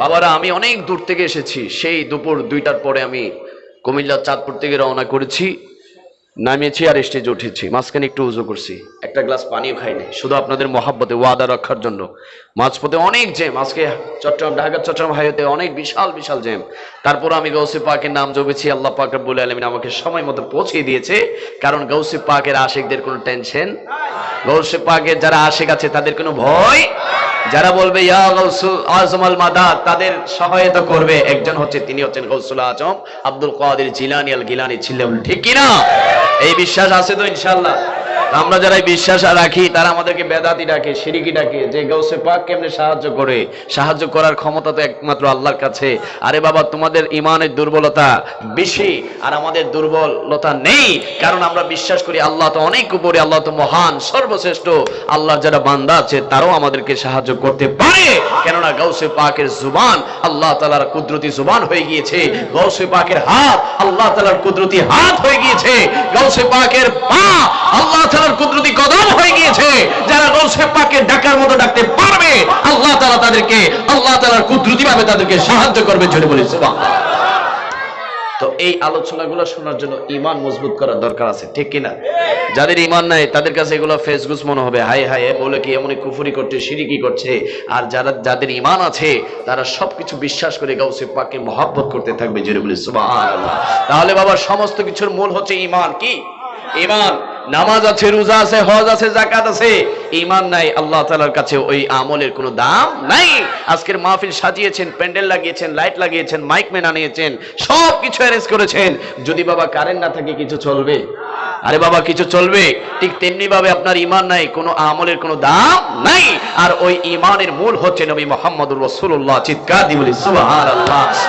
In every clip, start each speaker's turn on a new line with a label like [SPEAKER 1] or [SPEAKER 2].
[SPEAKER 1] বাবারা, আমি অনেক দূর থেকে এসেছি। সেই দুপুর দুইটার পরে আমি কুমিল্লার চাঁদপুর থেকে রওনা করেছি, নামিয়েছি আর স্টেজে উঠেছি। মাঝখানে একটু উজু করছি। একটা গ্লাস পানিও খাইনি শুধু আপনাদের মহাব্বতে, ওয়াদা রক্ষার জন্য। মাঝপথে অনেক জ্যাম। আজকে চট্টগ্রাম, ঢাকা, চট্টগ্রাম হাইওয়েতে অনেক বিশাল বিশাল জ্যাম। তারপর আমি গৌসি পাকের নাম জপেছি। আল্লাহ পাক রব্বুল আলমিন আমাকে সময় মতো পৌঁছে দিয়েছে। কারণ গৌসি পাকের আশেকদের কোনো টেনশন গৌসি পাকের যারা আশেক আছে, তাদের কোনো ভয় যারা বলবে, ইয়া আজম আল মাদাদ তাদের সহায়তা করবে। একজন হচ্ছে, তিনি হচ্ছেন গৌসুল আজম আব্দুল কাদের জিলানি আল গিলানি ছিলেন। ঠিক কিনা? এই বিশ্বাস আছে তো ইনশাল্লাহ আমরা যারা বিশ্বাস রাখি, তারা আমাদেরকে বেদাতি ডাকে, সিরিকি ডাকে, যে গৌসে পাক কেমনে সাহায্য করে, সাহায্য করার ক্ষমতা তো একমাত্র আল্লাহর কাছে। আরে বাবা, তোমাদের ইমানের দুর্বলতা বেশি, আর আমাদের দুর্বলতা নেই, কারণ আমরা বিশ্বাস করি আল্লাহ তো অনেক উপরে, আল্লাহ তো মহান, সর্বশ্রেষ্ঠ। আল্লাহ যারা বান্দা আছে, তারাও আমাদেরকে সাহায্য করতে পারে। কেননা গৌসে পাকের জুবান আল্লাহ তালার কুদরতি জুবান হয়ে গিয়েছে। গৌসে পাকের হাত আল্লাহ তালার কুদরতি হাত হয়ে গিয়েছে। গৌসে পাকের পা আল্লাহ তালার কুদরতি কদম হয়ে গিয়েছে, যারা গৌসে পাকে ডাকার মতো ডাকতে পারবে। আল্লাহ তালা তাদেরকে, আল্লাহ তালার কুদরতি ভাবে তাদেরকে সাহায্য করবে ঝরে বলি, সুবহানাল্লাহ। তো এই আলোচনাগুলো শোনার জন্য ইমান মজবুত করার দরকার আছে, ঠিক কিনা যাদের ইমান নাই, তাদের কাছে এগুলো ফেসবুক মনে হবে। হাই হাই বলে কি এমন কুফুরি করছে, সিরিকি করছে? আর যারা, যাদের ইমান আছে, তারা সবকিছু বিশ্বাস করে গাউসে পাকে মহাব্বত করতে থাকবে, জেরে বলি, সুবহানাল্লাহ। তাহলে বাবা, সমস্ত কিছুর মূল হচ্ছে ইমান কি? ইমান নামাজ আছে, রোজা আছে, হজ আছে জাকাত আছে ইমান নাই, আল্লাহ তালার কাছে ওই আমলের কোনো দাম নাই। আজকের মাহফিল সাজিয়েছেন, প্যান্ডেল লাগিয়েছেন, লাইট লাগিয়েছেন, মাইক ম্যান আনিয়েছেন সব কিছু অ্যারেঞ্জ করেছেন। যদি বাবা কারেন্ট না থাকে, কিছু চলবে? আরে বাবা, কিছু চলবে? ঠিক তেমনি ভাবে আপনার ইমান নাই, কোনো আমলের কোনো দাম নাই। আর ওই ইমানের মূল হচ্ছে নবী মোহাম্মদুর রাসূলুল্লাহ, চিৎকার দিয়ে বলি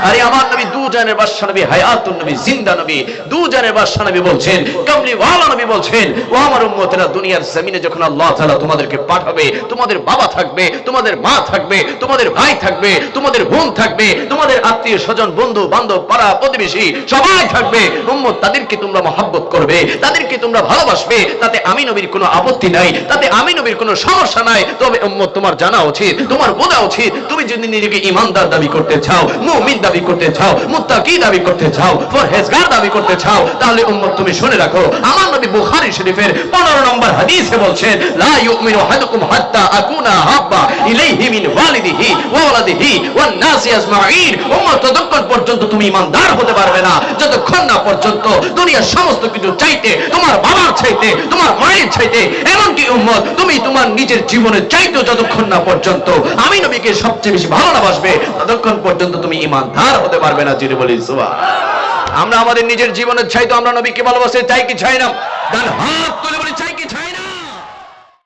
[SPEAKER 1] আরে আমার নবী দুজনের বাদশা নবী, হায়াতুন নবী, জিন্দা নবী দুজনের বাদশা নবী বলছেন কামলি ওয়ালা নবী বলছেন, ও আমার উম্মতেরা, দুনিয়ার জমিনে যখন আল্লাহ তাআলা তোমাদেরকে পাঠাবে, তোমাদের বাবা থাকবে, তোমাদের মা থাকবে, তোমাদের ভাই থাকবে, তোমাদের বোন থাকবে, তোমাদের আত্মীয় স্বজন বন্ধু বান্ধব পাড়া প্রতিবেশী সবাই থাকবে, উম্মত তাদেরকে তোমরা মহাব্বত করবে তাদেরকে তোমরা ভালোবাসবে। তাতে আমি নবীর কোনো আপত্তি নাই, তাতে আমি নবীর কোনো সমস্যা নাই। তবে তোমার জানা উচিত, তোমার বোঝা উচিত। তুমি যদি নিজেকে ইমানদার দাবি করতে চাও, মুমিন দাবি করতে চাও, মুত্তাকি দাবি করতে চাও, পরহেজগার দাবি করতে চাও, তাহলে উম্মত তুমি শুনে রাখো। আমার নবী বুখারী শরীফের 15 নম্বর হাদিসে বলছেন, লা ইউমিনু আহাদুকুম হাত্তা আকুনা হাব্বা ইলাইহি মিন ওয়ালিদিহি ওয়া ওয়ালাদিহি ওয়ান নাসি আজমাইন উম্মত পর্যন্ত তুমি ইমানদার হতে পারবে না। যতক্ষণ না পর্যন্ত দুনিয়ার সমস্ত কিছু চাইতে, তোমার বাবার চাইতে, তোমার মায়ের চাইতে, এমনকি উম্মত, তুমি তোমার নিজের জীবনের চাইতে যতক্ষণ না পর্যন্ত আমি নবীকে সবচেয়ে বেশি ভালো না বাসবে ততক্ষণ পর্যন্ত তুমি ইমানদার হতে পারবে না যিনি বলি, সুবহান। আমরা আমাদের নিজের জীবনের চাইতো আমরা নবীকে ভালোবাসতে চাই কি চাই না? ডান হাত তুলে বলি